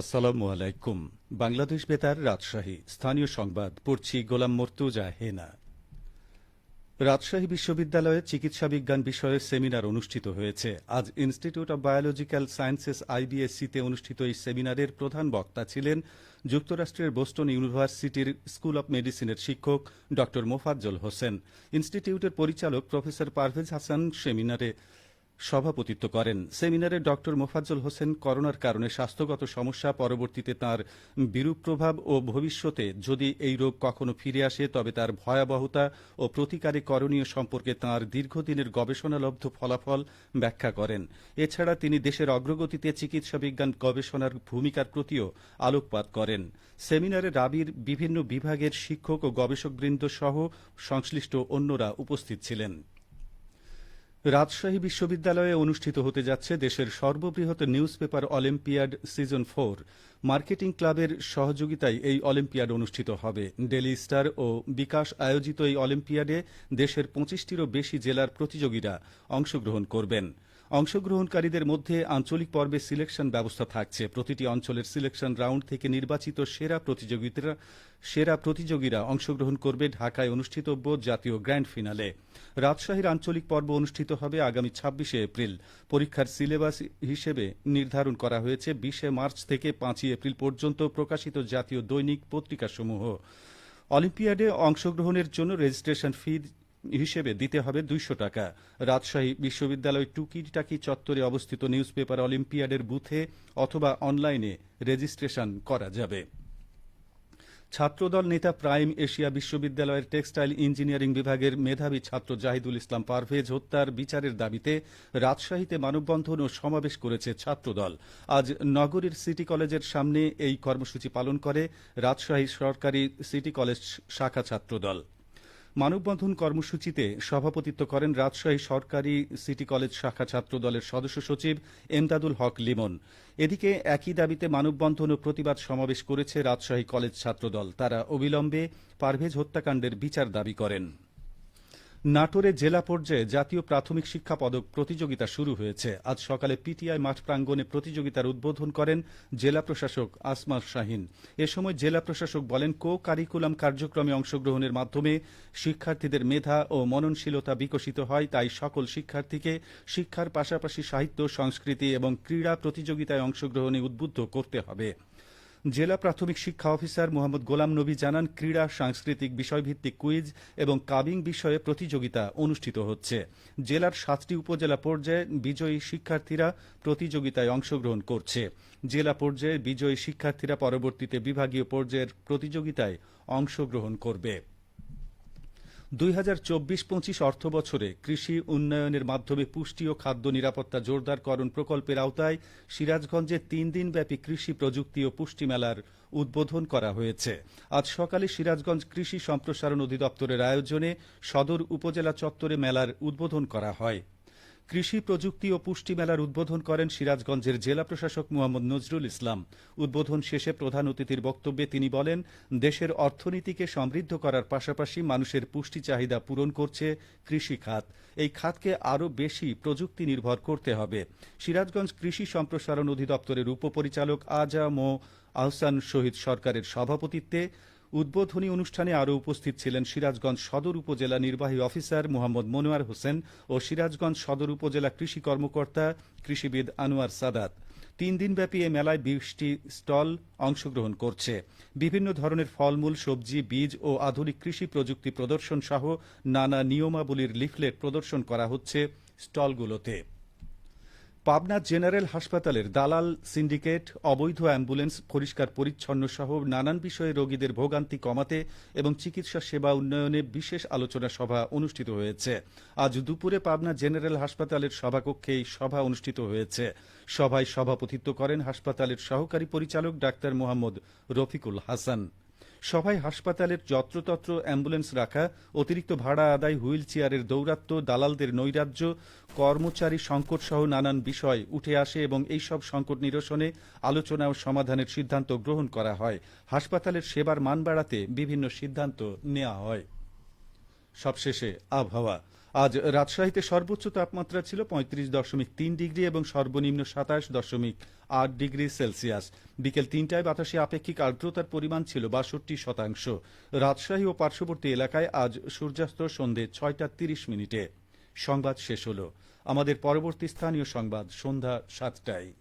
আসসালামু আলাইকুম। বাংলাদেশ বেতার রাজশাহী। স্থানীয় সংবাদ, পড়ছি গোলাম মর্তুজা হেনা। রাজশাহী বিশ্ববিদ্যালয়ে চিকিৎসা বিজ্ঞান বিষয়ে সেমিনার অনুষ্ঠিত হয়েছে। আজ ইনস্টিটিউট অব বায়োলজিক্যাল সায়েন্সেস আইবিএসসিতে অনুষ্ঠিত এই সেমিনারের প্রধান বক্তা ছিলেন যুক্তরাষ্ট্রের বোস্টন ইউনিভার্সিটির স্কুল অব মেডিসিনের শিক্ষক ড মোফাজ্জল হোসেন। ইনস্টিটিউটের পরিচালক প্রফেসর পারভেজ হাসান সেমিনারে সভাপতিত্ব করেন। সেমিনারে ড. মোফাজ্জল হোসেন করোনার কারণে স্বাস্থ্যগত সমস্যা পরবর্তীতে তার বিরূপ প্রভাব ও ভবিষ্যতে যদি এই রোগ কখনো ফিরে আসে, তবে তার ভয়াবহতা ও প্রতিকারে করণীয় সম্পর্কে তার দীর্ঘদিনের গবেষণালব্ধ ফলাফল ব্যাখ্যা করেন। এছাড়া তিনি দেশের অগ্রগতিতে চিকিৎসা বিজ্ঞান গবেষণার ভূমিকার প্রতিও আলোকপাত করেন। সেমিনারে রাবির বিভিন্ন বিভাগের শিক্ষক ও গবেষকবৃন্দ সহ সংশ্লিষ্ট অন্যরা উপস্থিত ছিলেন। রাজশাহী বিশ্ববিদ্যালয়ে অনুষ্ঠিত হতে যাচ্ছে দেশের সর্ববৃহৎ news paper olympiad season four. Marketing ক্লাবের সহযোগিতায় এই অলিম্পিয়াড অনুষ্ঠিত হবে। ডেলি স্টার ও বিকাশ আয়োজিত এই অলিম্পিয়াডে দেশের পঁচিশটিরও বেশি জেলার প্রতিযোগীরা অংশগ্রহণ করবেন। অংশগ্রহণকারীদের মধ্যে আঞ্চলিক পর্বে সিলেকশন ব্যবস্থা থাকছে। প্রতিটি অঞ্চলের সিলেকশন রাউন্ড থেকে নির্বাচিত সেরা প্রতিযোগিতা, সেরা প্রতিযোগীরা অংশগ্রহণ করবে ঢাকায় অনুষ্ঠিতব্য জাতীয় গ্র্যান্ড ফিনালে। রাজশাহীর আঞ্চলিক পর্ব অনুষ্ঠিত হবে আগামী ছাব্বিশে এপ্রিল। পরীক্ষার সিলেবাস হিসেবে নির্ধারণ করা হয়েছে বিশে মার্চ থেকে পাঁচই এপ্রিল পর্যন্ত প্রকাশিত জাতীয় দৈনিক পত্রিকাসমূহ। অলিম্পিয়াডে অংশগ্রহণের জন্য রেজিস্ট্রেশন ফি হিসেবে দিতে হবে দুইশো টাকা। রাজশাহী বিশ্ববিদ্যালয় টুকিটাকি চত্বরে অবস্থিত নিউজ পেপার অলিম্পিয়াডের বুথে অথবা অনলাইনে রেজিস্ট্রেশন করা যাবে। ছাত্রদল নেতা প্রাইম এশিয়া বিশ্ববিদ্যালয়ের টেক্সটাইল ইঞ্জিনিয়ারিং বিভাগের মেধাবী ছাত্র জাহিদুল ইসলাম পারভেজ হত্যার বিচারের দাবিতে রাজশাহীতে মানববন্ধন ও সমাবেশ করেছে ছাত্রদল। আজ নগরীর সিটি কলেজের সামনে এই কর্মসূচি পালন করে রাজশাহী সরকারি সিটি কলেজ শাখা ছাত্রদল। মানববন্ধন কর্মসূচিতে সভাপতিত্ব করেন রাজশাহী সরকারি সিটি কলেজ শাখা ছাত্র দলের সদস্য সচিব এমদাদুল হক লিমন। এদিকে একই দাবিতে মানববন্ধন ও প্রতিবাদ সমাবেশ করেছে রাজশাহী কলেজ ছাত্রদল। তারা অবিলম্বে পারভেজ হত্যাকাণ্ডের বিচার দাবি করেন। নাটোরে জেলা পর্যায়ে জাতীয় প্রাথমিক শিক্ষা পদক প্রতিযোগিতা শুরু হয়েছে। আজ সকালে পিটিআই মাঠ প্রাঙ্গণে প্রতিযোগিতার উদ্বোধন করেন জেলা প্রশাসক আসমা শাহিন। এ সময় জেলা প্রশাসক বলেন কো কারিকুলাম কার্যক্রমে অংশগ্রহণের মাধ্যমে শিক্ষার্থীদের মেধা ও মননশীলতা বিকশিত হয়, তাই সকল শিক্ষার্থীকে শিক্ষার পাশাপাশি সাহিত্য, সংস্কৃতি এবং ক্রীড়া প্রতিযোগিতায় অংশগ্রহণে উদ্বুদ্ধ করতে হবে। জেলা প্রাথমিক শিক্ষা অফিসার মোহাম্মদ গোলাম নবী জানান, ক্রীড়া, সাংস্কৃতিক বিষয়ভিত্তিক কুইজ এবং কাবিং বিষয়ে প্রতিযোগিতা অনুষ্ঠিত হচ্ছে। জেলার সাতটি উপজেলা পর্যায়ে বিজয়ী শিক্ষার্থীরা প্রতিযোগিতায় অংশগ্রহণ করছে। জেলা পর্যায়ে বিজয়ী শিক্ষার্থীরা পরবর্তীতে বিভাগীয় পর্যায়ের প্রতিযোগিতায় অংশগ্রহণ করবে। দুই হাজার চব্বিশ পঁচিশ অর্থ বছরে কৃষি উন্নয়নের মাধ্যমে পুষ্টি ও খাদ্য নিরাপত্তা জোরদারকরণ প্রকল্পের আওতায় সিরাজগঞ্জে তিন দিনব্যাপী কৃষি প্রযুক্তি ও পুষ্টি মেলার উদ্বোধন করা হয়েছে। আজ সকালে সিরাজগঞ্জ কৃষি সম্প্রসারণ অধিদপ্তরের আয়োজনে সদর উপজেলা চত্বরে মেলার উদ্বোধন করা হয়। কৃষি, প্রযুক্তি ও পুষ্টি মেলার উদ্বোধন করেন সিরাজগঞ্জের জেলা প্রশাসক মোহাম্মদ নজরুল ইসলাম। উদ্বোধন শেষে প্রধান অতিথির বক্তব্যে তিনি বলেন, দেশের অর্থনীতিকে সমৃদ্ধ করার পাশাপাশি মানুষের পুষ্টি চাহিদা পূরণ করছে কৃষি খাত। এই খাতকে আরও বেশি প্রযুক্তি নির্ভর করতে হবে। সিরাজগঞ্জ কৃষি সম্প্রসারণ অধিদপ্তরের উপপরিচালক আজাম ও আহসান শহীদ সরকারের সভাপতিত্বে উদ্বোধনী অনুষ্ঠানে আরও উপস্থিত ছিলেন সিরাজগঞ্জ সদর উপজেলা নির্বাহী অফিসার মোহাম্মদ মনোয়ার হোসেন ও সিরাজগঞ্জ সদর উপজেলা কৃষি কর্মকর্তা কৃষিবিদ আনোয়ার সাদাত। তিন দিনব্যাপী এ মেলায় বিশটি স্টল অংশগ্রহণ করছে। বিভিন্ন ধরনের ফলমূল, সবজি, বীজ ও আধুনিক কৃষি প্রযুক্তি প্রদর্শন সহ নানা নিয়মাবলীর লিফলেট প্রদর্শন করা হচ্ছে স্টলগুলোতে। পাবনা জেনারেল হাসপাতালের দালাল সিন্ডিকেট, অবৈধ অ্যাম্বুলেন্স পরিষ্কার পরিচ্ছন্ন সহ নানান বিষয়ে রোগীদের ভোগান্তি কমাতে এবং চিকিৎসা সেবা উন্নয়নে বিশেষ আলোচনা সভা অনুষ্ঠিত হয়েছে। আজ দুপুরে পাবনা জেনারেল হাসপাতালের সভাকক্ষে এই সভা অনুষ্ঠিত হয়েছে। সভায় সভাপতিত্ব করেন হাসপাতালের সহকারী পরিচালক ডাক্তার মোহাম্মদ রফিকুল হাসান। সভায় হাসপাতালের যত্রতত্র অ্যাম্বুলেন্স রাখা, অতিরিক্ত ভাড়া আদায় হুইল চেয়ারের দৌরাত্ম্য, দালালদের নৈরাজ্য, কর্মচারী সংকট সহ নানান বিষয় উঠে আসে এবং এইসব সংকট নিরসনে আলোচনা ও সমাধানের সিদ্ধান্ত গ্রহণ করা হয়। হাসপাতালের সেবার মান বাড়াতে বিভিন্ন সিদ্ধান্ত নেওয়া হয়। সবশেষে আবহাওয়া। আজ রাজশাহীতে সর্বোচ্চ তাপমাত্রা ছিল পঁয়ত্রিশ দশমিক তিন ডিগ্রি এবং সর্বনিম্ন সাতাশ দশমিক আট ডিগ্রি সেলসিয়াস। বিকেল তিনটায় বাতাসে আপেক্ষিক আর্দ্রতার পরিমাণ ছিল বাষট্টি শতাংশ। রাজশাহী ও পার্শ্ববর্তী এলাকায় আজ সূর্যাস্ত সন্ধে ছয়টা তিরিশ মিনিটে। সংবাদ শেষ হল। আমাদের পরবর্তী স্থানীয় সংবাদ সন্ধ্যা সাতটায়।